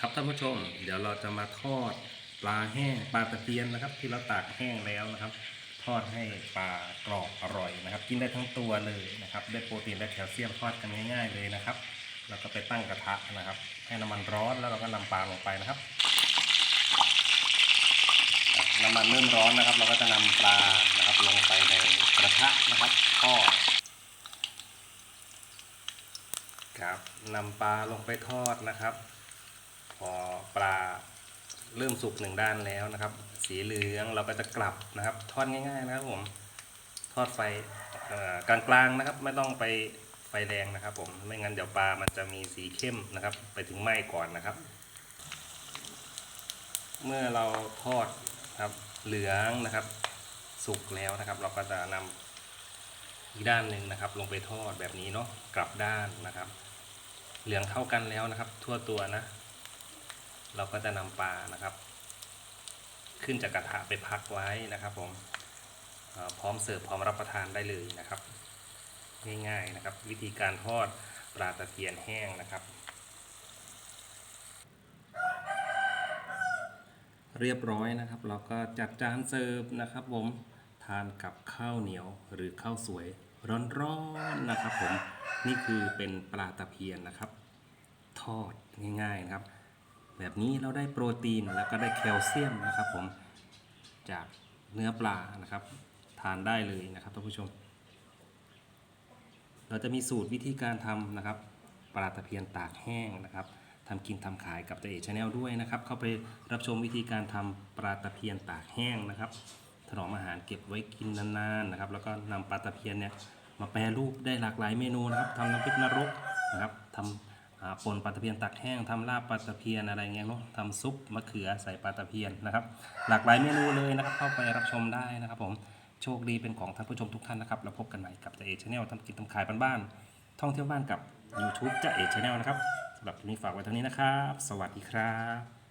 ครับท่านผู้ชม เดี๋ยวเราจะมาทอดปลาแห้งปลาตะเพียนนะครับ ที่เราตากแห้งแล้วนะครับ ทอดให้ปลากรอบอร่อยนะครับ กินได้ทั้งตัวเลยนะครับ ได้โปรตีนได้แคลเซียมทอดกันง่าย ๆ เลยนะครับ แล้วก็ไปตั้งกระทะนะครับ ให้น้ำมันร้อนแล้วเราก็นำปลาลงไปนะครับน้ำมันเริ่มร้อนนะครับ เราก็จะนำปลานะครับลงไปในกระทะนะครับทอดครับนำปลาลงไปทอดนะครับ พอปลาเริ่มสุกหนึ่งด้านแล้วนะครับ สีเหลืองเราก็จะกลับนะครับ ทอดง่าย ๆ นะครับผมทอดไฟกลางๆนะครับ ไม่ต้องไปไฟแรงนะครับ ผมไม่งั้นเดี๋ยวปลามันจะมีสีเข้มนะครับ ไปถึงไหม้ก่อนนะครับ เมื่อเราทอดครับเหลืองนะครับ สุกแล้วนะครับ เราก็จะนำอีกด้านหนึ่งนะครับ ลงไปทอดแบบนี้เนาะกลับด้านนะครับ เหลืองเท่ากันแล้วนะครับ ทั่วตัวนะ เราก็จะนำปลานะครับ ขึ้นจากกระทะไปพักไว้นะครับผมพร้อมเสิร์ฟพร้อมรับประทานได้เลยนะครับ ง่ายๆนะครับ วิธีการทอดปลาตะเพียนแห้งนะครับ เรียบร้อยนะครับ เราก็จัดจานเสิร์ฟนะครับ ผมทานกับข้าวเหนียวหรือข้าวสวยร้อนๆนะครับ ผมนี่คือเป็นปลาตะเพียนนะครับ ทอดง่ายๆนะครับ แบบนี้เราได้โปรตีนแล้วก็ได้แคลเซียมนะครับผมจากเนื้อปลานะครับ ทานได้เลยนะครับท่านผู้ชม เราจะมีสูตรวิธีการทำนะครับ ปลาตะเพียนตากแห้งนะครับทำกินทำขายกับเจเอชแนลด้วยนะครับ เข้าไปรับชมวิธีการทำปลาตะเพียนตากแห้งนะครับ ถนอมอาหารเก็บไว้กินนานๆนะครับ แล้วก็นำปลาตะเพียนเนี่ยมาแปรรูปได้หลากหลายเมนูนะครับทำน้ำพริกนรกนะครับทำ ป่นปลาตะเพียนตักแห้งทำลาบปลาตะเพียนอะไรเงี้ยเนาะทำซุปมะเขือใส่ปลาตะเพียนนะครับ หลากหลายเมนูเลยนะครับเข้าไปรับชมได้นะครับผมโชคดีเป็นของท่านผู้ชมทุกท่านนะครับแล้วพบกันใหม่กับจ่าเอชแนลทำกินทำขายบ้านๆท่องเที่ยวบ้านกับ YouTube จ่าเอชแนลนะครับสำหรับคลิปนี้ฝากไว้เท่านี้นะครับ สวัสดีครับ